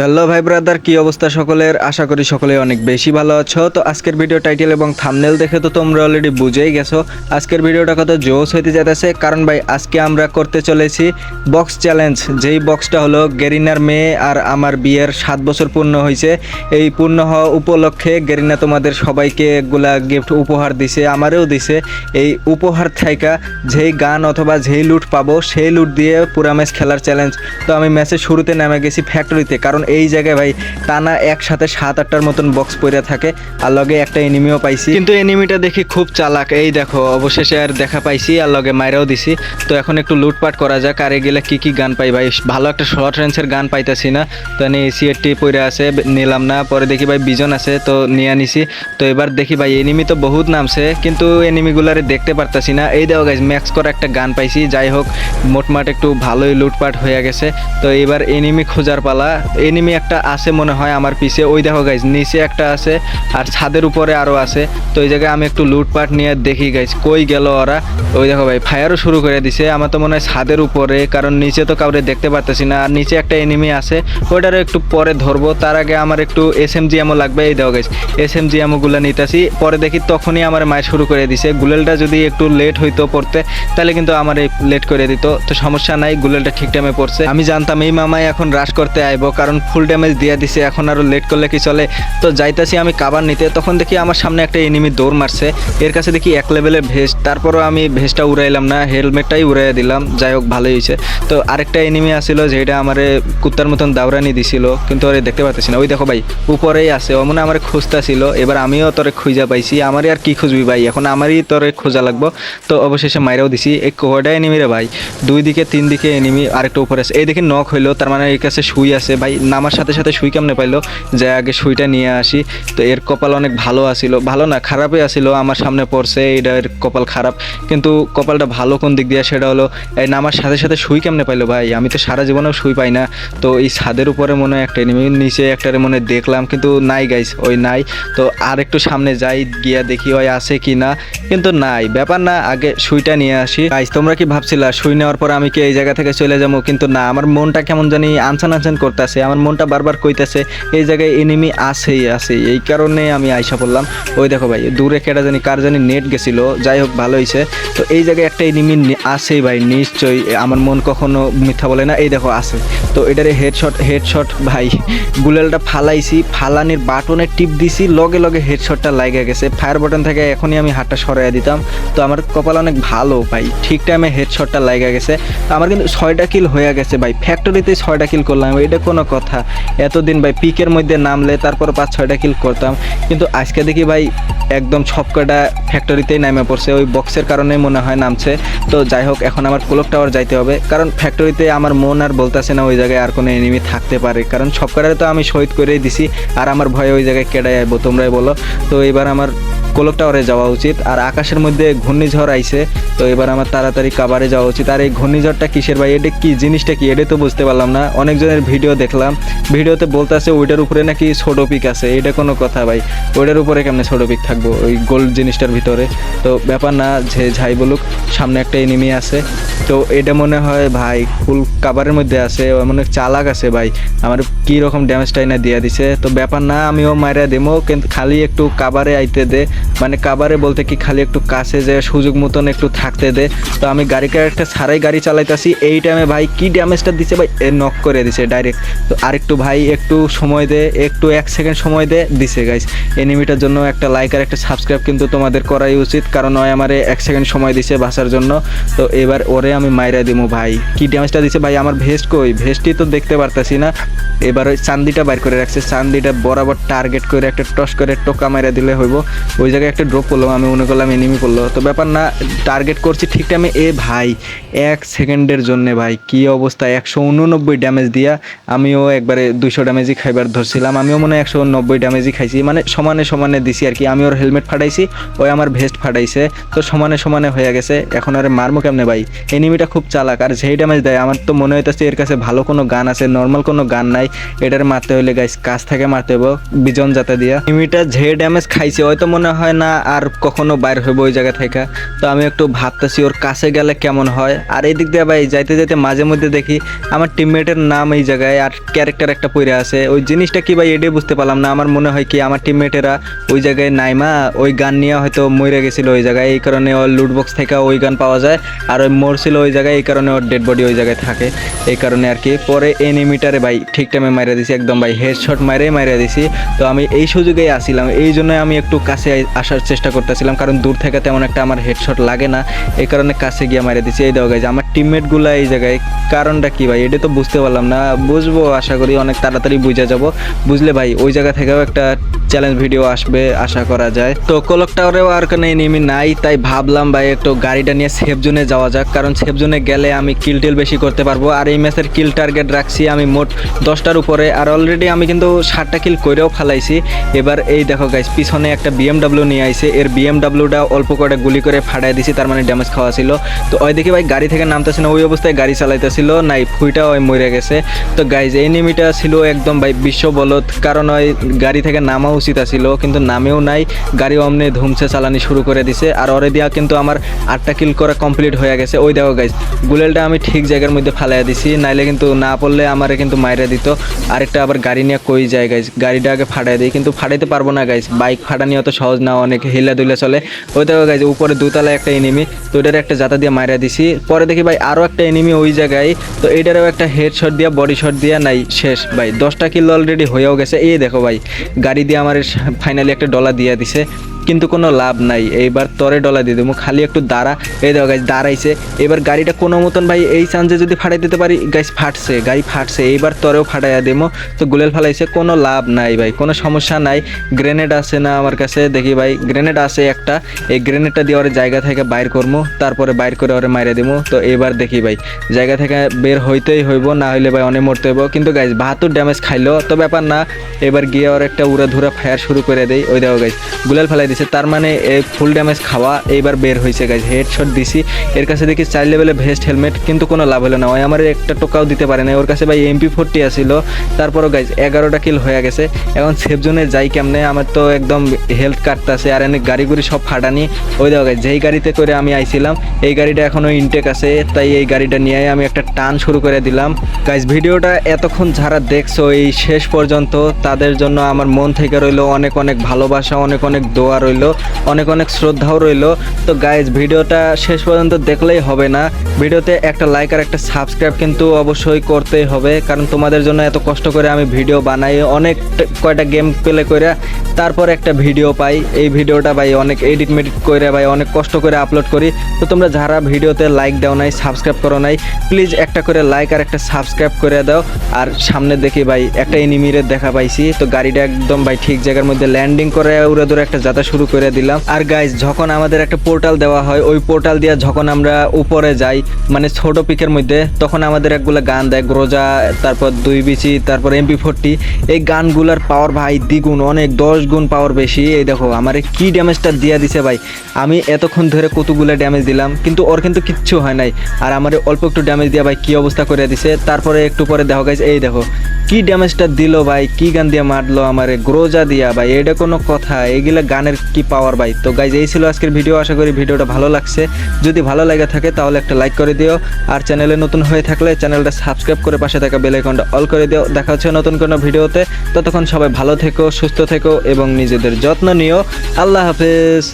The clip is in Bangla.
হ্যালো ভাই ব্রাদার, কি অবস্থা সকলের? আশা করি সকলে অনেক বেশি ভালো আছো। তো আজকের ভিডিও টাইটেল এবং থামনেল দেখে তো তোমরা অলরেডি বুঝেই গেছো। আজকের ভিডিওটা কত জোস হইতে যেতেছে কারণ ভাই আজকে আমরা করতে চলেছি বক্স চ্যালেঞ্জ যেই বক্সটা হলো গেরিনার মেয়ে আর আমার বিয়ের সাত বছর পূর্ণ হয়েছে এই পূর্ণ হওয়া উপলক্ষে গেরিনা তোমাদের সবাইকে এগুলা গিফট উপহার দিছে, আমারও দিছে। এই উপহার থাইকা যেই গান অথবা যেই লুট পাবো, সেই লুট দিয়ে পুরা ম্যাচ খেলার চ্যালেঞ্জ তো আমি ম্যাচের শুরুতে নেমে গেছি ফ্যাক্টরিতে কারণ এই জায়গায় ভাই টানা একসাথে সাত, আটটার মতন বক্স পরে থাকে। আর লগে একটা এনিমিও পাইছি। কিন্তু এনিমিটা দেখি খুব চালাক। এই দেখো, অবশেষে আর দেখা পাইছি, আর লগে মাইরাও দিছি। তো এখন একটু লুটপাট করা যাক, আর গেলে কি কি গান পাই? ভাই, ভালো একটা শর্ট রেঞ্জের গান পাইতাছি না। তো আমি সিএরটি পরে আছে, নিলাম না। পরে দেখি ভাই বিজন আছে, তো নিয়ে নিছি তো এবার দেখি ভাই এনিমি তো বহুত নামছে, কিন্তু এনিমিগুলারে দেখতে পারতাছি না। এই দেখো গাইজ ম্যাক্স করা একটা গান পাইছি। যাই হোক, মোটমাট একটু ভালোই লুটপাট হয়ে গেছে। তো এবার এনিমি খোঁজার পালা। এনিমি একটা আছে মনে হয় আমার পিছে। ওই দেখো গাইজ নিচে একটা আছে আর ছাদের উপরে আরও আছে। তো এই জায়গায় আমি একটু লুটপাট নিয়ে দেখি গাইজ কই গেল ওরা? ওই দেখো ভাই ফায়ারও শুরু করে দিছে। আমার তো মনে হয় ছাদের উপরে, কারণ নিচে তো কাউরে দেখতে পারতেছি না। আর নিচে একটা এনিমি আছে, ওইটারও একটু পরে ধরবো। তার আগে আমার একটু এস এম জি এমও লাগবে। এই দেখো গাইজ এস এম জি এমওগুলো নিতেছি। পরে দেখি তখনই আমার মায়ের শুরু করে দিছে। গুলেলটা যদি একটু লেট হইতো পড়তে, তাহলে কিন্তু আমার এই লেট করে দিত। তো সমস্যা নাই, গুলেলটা ঠিক টাইমে পড়ছে। আমি জানতাম এই মামাই এখন রাশ করতে আইবো, কারণ ফুল ড্যামেজ দিয়ে দিছে, এখন আরও লেট করলে কি চলে? তো যাইতাছি আমি কাবার নিতে, তখন দেখি আমার সামনে একটা এনিমি দৌড় মারছে। এর কাছে দেখি এক লেভেলের ভেস্ট তারপরও আমি ভেস্টটা উড়াইলাম না হেলমেটটাই উড়াইয়া দিলাম, যাই হোক ভালোই হয়েছে। তো আরেকটা এনিমি আসছিল যেটা আমারে কুত্তার মতন দাউরানি দিছিল, কিন্তু ওরে দেখতে পাচ্ছি না। ওই দেখো ভাই, উপরেই আছে, ও মনে আমার খুঁজতা ছিল এবার আমিও তোরে খুঁজা পাইছি, আমারই আর কি খুঁজবি ভাই? এখন আমারই তোরে খোঁজা লাগবো। তো অবশেষে মাইরাও দিছি এই কোহডা এনিমি রে ভাই? দুই দিকে, তিন দিকে এনিমি আরেকটা উপরে আছে। এই দেখে নক হইল, তার মানে এর কাছে শুই আছে। ভাই নামার সাথে সাথে সুই কেমনে পাইলো? যে আগে সুইটা নিয়ে আসি। তো এর কপাল অনেক ভালো আসিল। ভালো না, খারাপই আসিল। আমার সামনে পড়ছে এটা এর কপাল খারাপ। কিন্তু কপালটা ভালো কোন দিক দিয়ে? সেটা হলো, এই নামার সাথে সাথে সুই কেমনে পাইলো ভাই? আমি তো সারা জীবনেও সুই পাই না। তো এই ছাদের উপরে মনে হয় একটা এনিমি নিচে একটারে মনে দেখলাম, কিন্তু নাই গাইস ওই নাই। তো আর একটু সামনে যাই, গিয়া দেখি ওই আছে কি না। কিন্তু নাই, ব্যাপার না, আগে সুইটা নিয়ে আসি। গাইস তোমরা কি ভাবছিলা, সুই নেওয়ার পর আমি কি এই জায়গা থেকে চলে যাব? কিন্তু না, আমার মনটা কেমন জানি আনসান আনসান করতেছে। আমার মনটা বারবার কইতেছে, এই জায়গায় এনিমি আছেই আছে এই কারণে আমি আইসা পড়লাম, ওই দেখো ভাই, দূরে কেটা জানি কার জানি নেট গেছিল, যাই হোক, ভালো হয়েছে তো এই জায়গায় একটা এনিমি আছেই ভাই, নিশ্চয়ই আমার মন কখনো মিথ্যা বলে না, এই দেখো, আছে। তো এটারে হেডশট হেডশট ভাই, গুলেলটা ফালাইছি, ফালানির বাটনে টিপ দিছি, লগে লগে হেডশটটা লাগে গেছে। ফায়ার বাটন থেকে এখনই আমি হাতটা সরাইয়া দিতাম। তো আমার কপাল অনেক ভালো, ভাই, ঠিক টাইমে হেডশটটা লাগা গেছে। আমার কিন্তু ছয়টা কিল হয়ে গেছে, ভাই ফ্যাক্টরিতে ছয়টা কিল করলাম, এটা কোনো কথা এতদিন ভাই পিকের মধ্যে নামলে তারপর পাঁচ, ছয়টা কিল করতাম। কিন্তু আজকে দেখি ভাই একদম সবকটা ফ্যাক্টরিতেই নামে পড়ছে। ওই বক্সের কারণে মনে হয় নামছে। তো যাই হোক, এখন আমার ক্লোক টাওয়ার যাইতে হবে। কারণ ফ্যাক্টরিতে আমার মন আর বলতেছে না ওই জায়গায় আর কোনো এনিমি থাকতে পারে। কারণ সবকটারে তো আমি শহীদ করেই দিছি। আর আমার ভয়ে ওই জায়গায় কেডাই আইবো, তোমরাই বলো। তো এবার আমার কোলক টাওয়ারে যাওয়া উচিত। আর আকাশের মধ্যে ঘূর্ণিঝড় আইছে, তো এবার আমার তাড়াতাড়ি কাবারে যাওয়া উচিত। আর এই ঘূর্ণিঝড়টা কিসের ভাই? এটা কি জিনিসটা কি? এটা তো বুঝতে পারলাম না। অনেকজনের ভিডিও দেখলাম। ভিডিওতে বলতেছে ওইটার উপরে নাকি ছোট পিক আছে। এটা কোনো কথা ভাই। ওইটার উপরে কেমনে ছোট পিক থাকব? ওই গোল্ড জিনিসটার ভিতরে। তো ব্যাপার না, যে যাই বলুক, সামনে একটা এনিমি আছে। তো এটা মনে হয় ভাই ফুল কাবারের মধ্যে আছে। মনে চালাক আছে ভাই। আমার কি রকম ড্যামেজটাই না দিয়ে দিছে। তো ব্যাপার না, আমিও মাইরা দেবো কিন্তু খালি একটু কাবারে আইতে দে। মানে কাবারে বলতে কি খালি একটু কাছে যে সুযোগ মতন একটু থাকতে দে। তো আমি গাড়ি একটা ছাড়াই গাড়ি চালাইতাছি। এই টাইমে ভাই কি ড্যামেজটা দিছে ভাই? এ নক করে দিছে ডাইরেক্ট তো আরেকটু ভাই একটু সময় দে, একটু এক সেকেন্ড সময় দে, দিছে গাইস এনিমিটার জন্য একটা লাইক আর একটা সাবস্ক্রাইব কিন্তু তোমাদের করাই উচিত, কারণ ওই আমারে এক সেকেন্ড সময় দিছে বাসার জন্য। তো এবার ওরে আমি মাইরা দিমু ভাই। কি ড্যামেজটা দিছে ভাই? আমার ভেস্ট কই? ভেস্টই তো দেখতে পারতাছি না। এবার ওই চান্দিটা বাইর করে রাখছে। চান্দিটা বরাবর টার্গেট করে একটা টস করে টোকা মাইরা দিলে হইব। ওই জায়গায় একটা ড্রপ করলাম, আমি মনে করলাম এনিমি করল। তো ব্যাপার না টার্গেট করছি ঠিক টাইমে এ। ভাই, এক সেকেন্ডের জন্য ভাই, কি অবস্থা? একশো উননব্বই ড্যামেজ দিয়া আমিও একবারে দুইশো ড্যামেজই খাইবার ধরছিলাম। আমিও মনে হয় একশো নব্বই ড্যামেজই খাইছি। মানে সমানে সমানে দিছি আর কি। আমি ওর হেলমেট ফাটাইছি, ওই আমার ভেস্ট ফাটাইছে। তো সমানে সমানে হয়ে গেছে। এখন আর মারমো কেমনে ভাই? এনিমিটা খুব চালাক। আর যেই ড্যামেজ দেয়, আমার তো মনে হইতেছে এর কাছে ভালো কোনো গান আছে নর্মাল কোনো গান নাই। এটার মারতে হইলে গাইস কাছ থেকে মারতে হইব, বিজন যাতে দিয়া। এনিমিটা যে ড্যামেজ খাইছে, হয়তো মনে হয় না আর কখনো বাইর হইব ওই জায়গা থেকে। তো আমি একটু ভাবতেছি ওর কাছে গেলে কেমন হয়। আর এই দিক দিয়ে ভাই, যাইতে যাইতে মাঝে মধ্যে দেখি আমার টিমমেটের নাম এই জায়গায় আর ক্যারেক্টার একটা পইরা আছে। ওই জিনিসটা কি ভাই, এটাই বুঝতে পারলাম না। আমার মনে হয় কি আমার টিমমেটেরা ওই জায়গায় নাইমা, ওই গান নিয়ে হয়তো মরে গেছিল ওই জায়গায়। এই কারণে ওর লুট বক্স থেকে ওই গান পাওয়া যায়। আর ওই মরছিল ওই জায়গায়, এই কারণে ওর ডেড বডি ওই জায়গায় থাকে। এই কারণে আর কি। পরে এনিমিটারে ভাই, ঠিক টাইমে মারিয়ে দিছি, একদম ভাই হেডশট মারে মারিয়ে দিছি। তো আমি এই সুযোগেই আসিলাম। এই জন্য আমি একটু কাছে আসার চেষ্টা করতেছিলাম, কারণ দূর থেকে তেমন একটা আমার হেডশট লাগে না। এই কারণে কাছে গিয়ে মারিয়ে দিছি। এই দেখো গাইজ আমার টিমমেটগুলো এই জায়গায়, কারণটা কি ভাই? এটা তো বুঝতে পারলাম না। বুঝব, আশা করি অনেক তাড়াতাড়ি বুঝে যাব। বুঝলে ভাই, ওই জায়গা থেকেও একটা চ্যালেঞ্জ ভিডিও আসবে, আশা করা যায়। তো কলক টাওয়ারেও আর কোনো এনিমি নাই, তাই ভাবলাম ভাই, একটু গাড়িটা নিয়ে সেফ জোনে যাওয়া যাক। কারণ সেফ জোনে গেলে আমি কিল টিল বেশি করতে পারব। আর এই ম্যাচের কিল টার্গেট রাখছি আমি মোট দশটার উপরে। আর অলরেডি আমি কিন্তু ষাটটা কিল করেও ফালাইছি। এবার এই দেখো গাইস পিছনে একটা বিএমডাব্লিউ নিয়ে আইছে। এর বিএমডাব্লিউটা অল্প করে গুলি করে ফাটাই দিছি, তার মানে ড্যামেজ খাওয়া ছিল। তো ওই দেখি ভাই গাড়ি থেকে নামতেছে না, ওই অবস্থায় গাড়ি চালাইতেছিল, নাই, ফুইটা ওই মরে গেছে। তো গাইজ এই নিমিটা ছিল একদম ভাই বিশ্ব বলদ কারণ ওই গাড়ি থেকে নামা উচিত ছিল কিন্তু নামেও নাই গাড়ি অমনি ধুমছে, চালানি শুরু করে দিছে। আর ওরে দিয়া কিন্তু আমার আটটা কিল করা কমপ্লিট হয়ে গেছে। ওই দেখো গাইজ গুলেলটা আমি ঠিক জায়গার মধ্যে ফালাইয়া দিছি, নাইলে কিন্তু না পড়লে আমারে কিন্তু মাইরা দিত। আরেকটা আবার গাড়ি নিয়ে কই যায় গাইজ গাড়িটা আগে ফাটাই দিই, কিন্তু ফাটাইতে পারব না গাইজ বাইক ফাটানি অত সহজ না অনেক হিলা দুলা চলে। ওই দেখো গাইজ উপরে দুতলা একটা এনিমি তো ওইটার একটা জাতা দিয়ে মারা দিছি। পরে দেখি ভাই আরও একটা এনিমি ওই জায়গায়, তো এইটারও একটা হেড শট দিয়া বডি শট দিয়া নাই, শেষ। ভাই, দশটা কিল অলরেডি হয়েও গেছে। এই দেখো ভাই, গাড়ি দিয়ে আমার ফাইনালি একটা ডলা দিয়ে দিছে। কিন্তু কোনো লাভ নাই। এইবার তরে ডলা দিয়ে দেবো। খালি একটু দাঁড়া। এই দেখো গাইজ দাঁড়াইছে। এবার গাড়িটা কোনো মতন ভাই এই চান্সে যদি ফাটাই দিতে পারি গাইজ ফাটছে, গাড়ি ফাটছে। এইবার তরেও ফাটাইয়া দেবো। তো গুলেল ফালাইছে, কোনো লাভ নাই ভাই, কোনো সমস্যা নাই। গ্রেনেড আছে না আমার কাছে, দেখি ভাই। গ্রেনেড আছে একটা। এই গ্রেনেডটা দিয়ে ওর জায়গা থেকে বাইর করব। তারপরে বাইর করে ওরে মাইরে দেবো। তো এবার দেখি ভাই, জায়গা থেকে বের হইতেই হইব, না হইলে ভাই অনেক মরতে হইব। কিন্তু গাইজ বাহাত্তর ড্যামেজ খাইলো, তো ব্যাপার না। এবার গিয়ে ওর একটা উড়া ধুরা ফায়ার শুরু করে দেই। ওই দেখো গাইজ গুলেল ফেলাই দিছে। তার মানে এই ফুল ড্যামেজ খাওয়া এইবার বের হয়েছে গাইজ হেডশট দিছি। এর কাছে দেখি চার লেভেলে ভেস্ট হেলমেট কিন্তু কোনো লাভ হলো না। ওই আমার একটা টোকাও দিতে পারে না ওর কাছে ভাই এমপি ফোরটি আসিল তারপরও গাইজ এগারোটা কিল হয়ে গেছে। এখন সেফ জোনে যাই কেমনে? আমার তো একদম হেলথ কাটতেছে। আর এনে গাড়ি গুড়ি সব ফাটানি। ওই দেখো গাইজ যেই গাড়িতে করে আমি আইছিলাম, এই গাড়িটা এখনও ইনটেক আছে। তাই এই গাড়িটা নিয়ে আমি একটা টান শুরু করে দিলাম। গাইজ ভিডিওটা এতক্ষণ যারা দেখছ, এই শেষ পর্যন্ত, তাদের জন্য আমার মন থেকে রইল অনেক অনেক ভালোবাসা, অনেক অনেক দোয়া রইল, অনেক অনেক শ্রদ্ধাও রইল। তো গাইজ ভিডিওটা শেষ পর্যন্ত দেখলেই হবে না। ভিডিওতে একটা লাইক আর একটা সাবস্ক্রাইব কিন্তু অবশ্যই করতেই হবে, কারণ তোমাদের জন্য এত কষ্ট করে আমি ভিডিও বানাই, অনেক কয়টা গেম প্লে করে তারপর একটা ভিডিও পাই। এই ভিডিওটা ভাই অনেক এডিট মেডিট করে ভাই অনেক কষ্ট করে আপলোড করি। তো তোমরা যারা ভিডিওতে লাইক দাও নাই সাবস্ক্রাইব করো নাই প্লিজ একটা করে লাইক আর একটা সাবস্ক্রাইব করে দাও। আর সামনে দেখি ভাই একটা এনিমিরে দেখা পাইছি। তো গাড়িটা একদম ভাই ঠিক জায়গার মধ্যে ল্যান্ডিং করে উড়ে ধরে একটা যাত্রা শুরু করে দিলাম। আর গাইজ যখন আমাদের একটা পোর্টাল দেওয়া হয়, ওই পোর্টাল দিয়ে যখন আমরা উপরে যাই মানে ছোট পিকের মধ্যে, তখন আমাদের একগুলো গান দেয় গ্রোজা তারপর দুই বিচি, তারপর এমপি ফোরটি এই গানগুলোর পাওয়ার ভাই দ্বিগুণ, অনেক, দশ গুণ পাওয়ার বেশি। এই দেখো, আমার কি ড্যামেজটা দিয়ে দিছে ভাই। আমি এতক্ষণ ধরে কতগুলো ড্যামেজ দিলাম, কিন্তু ওর কিন্তু কিচ্ছু হয় নাই। আর আমার অল্প একটু ড্যামেজ দিয়ে ভাই কি অবস্থা করে দিছে, তারপরে একটু পরে দেখো গাইজ এই দেখো, কি ড্যামেজটা দিল ভাই, কি গান দিয়ে মারলো আমারে গ্রোজা দিয়া ভাই, এটা কোনো কথা, এগুলা গানের কি পাওয়ার ভাই? তো গাইজ এই ছিল আজকের ভিডিও আশা করি ভিডিওটা ভালো লাগছে। যদি ভালো লাগে থাকে, তাহলে একটা লাইক করে দিও। আর চ্যানেলে নতুন হয়ে থাকলে চ্যানেলটা সাবস্ক্রাইব করে পাশে থাকা বেল আইকনটা অল করে দিও। দেখা হচ্ছে নতুন কোনো ভিডিওতে ততক্ষণ সবাই ভালো থেকো, সুস্থ থেকো এবং নিজেদের যত্ন নিও। আল্লাহ হাফেজ।